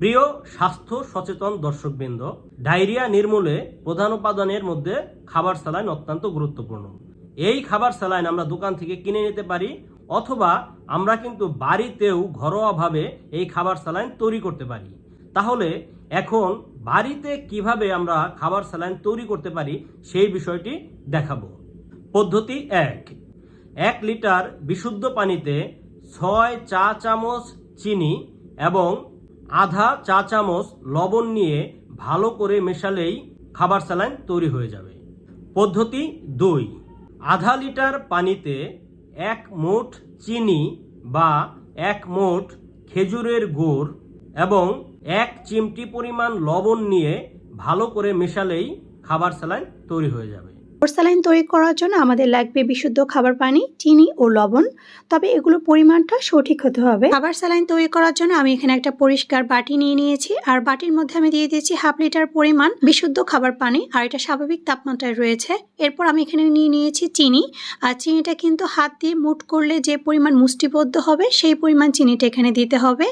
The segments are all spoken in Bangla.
প্রিয় স্বাস্থ্য সচেতন দর্শকবৃন্দ, ডায়রিয়া নির্মূলে প্রধান উপাদানের মধ্যে খাবার স্যালাইন অত্যন্ত গুরুত্বপূর্ণ। এই খাবার স্যালাইন আমরা দোকান থেকে কিনে নিতে পারি, অথবা আমরা কিন্তু বাড়িতেও ঘরোয়াভাবে এই খাবার স্যালাইন তৈরি করতে পারি। তাহলে এখন বাড়িতে কীভাবে আমরা খাবার স্যালাইন তৈরি করতে পারি, সেই বিষয়টি দেখাবো। পদ্ধতি এক। এক লিটার বিশুদ্ধ পানিতে ছয় চা চামচ চিনি এবং আধা চা চামচ লবণ নিয়ে ভালো করে মেশালেই খাবার স্যালাইন তৈরি হয়ে যাবে। পদ্ধতি দুই। আধা লিটার পানিতে এক মুঠ চিনি বা এক মুঠ খেজুরের গুড় এবং এক চিমটি পরিমাণ লবণ নিয়ে ভালো করে মেশালেই খাবার স্যালাইন তৈরি হয়ে যাবে। পোর্সালাইন তৈরি করার জন্য আমাদের লাগবে বিশুদ্ধ খাবার পানি, চিনি ও লবণ। তবে এগুলোর পরিমাণটা সঠিক হতে হবে। খাবার স্যালাইন তৈরি করার জন্য আমি এখানে একটা পরিষ্কার বাটি নিয়ে নিয়েছি। আর বাটির মধ্যে আমি দিয়ে দিয়েছি হাফ লিটার পরিমাণ বিশুদ্ধ খাবার পানি। আর এটা স্বাভাবিক তাপমাত্রায় রয়েছে। এরপর আমি এখানে নিয়ে নিয়েছি চিনি। আর চিনিটা কিন্তু হাত দিয়ে মুট করলে যে পরিমাণ মুষ্টিবদ্ধ হবে, সেই পরিমাণ চিনিটা এখানে দিতে হবে।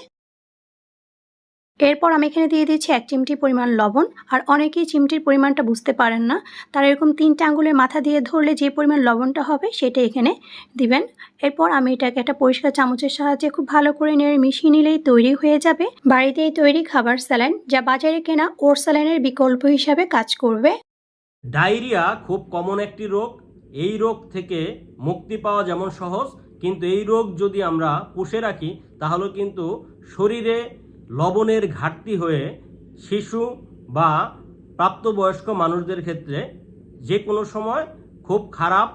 এরপর আমি এখানে দিয়ে দিচ্ছি এক চিমটি পরিমাণ লবণ, আর অনেকেই চিমটির পরিমাণটা বুঝতে পারেন না। তারা এরকম তিনটা আঙ্গুলের মাথা দিয়ে ধরলে যে পরিমাণ লবণটা হবে সেটা এখানে দিবেন। এরপর আমি এটাকে একটা পরিষ্কার চামচের সাহায্যে খুব ভালো করে নেড়ে মিশিয়ে নিলেই তৈরি হয়ে যাবে। বাড়িতেই তৈরি খাবার স্যালাইন যা বাজারে কেনা ওর স্যালাইনের বিকল্প হিসাবে কাজ করবে। ডায়রিয়া খুব কমন একটি রোগ। এই রোগ থেকে মুক্তি পাওয়া যেমন সহজ, কিন্তু এই রোগ যদি আমরা পুষে রাখি, তাহলে কিন্তু শরীরে লবণের ঘাটতি হয়ে শিশু বা প্রাপ্তবয়স্ক মানুষদের ক্ষেত্রে যে কোনো সময় খুব খারাপ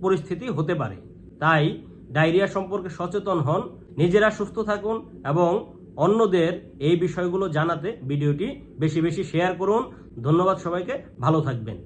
পরিস্থিতি হতে পারে। তাই ডায়রিয়া সম্পর্কে সচেতন হন, নিজেরা সুস্থ থাকুন এবং অন্যদের এই বিষয়গুলো জানাতে ভিডিওটি বেশি বেশি শেয়ার করুন। ধন্যবাদ সবাইকে, ভালো থাকবেন।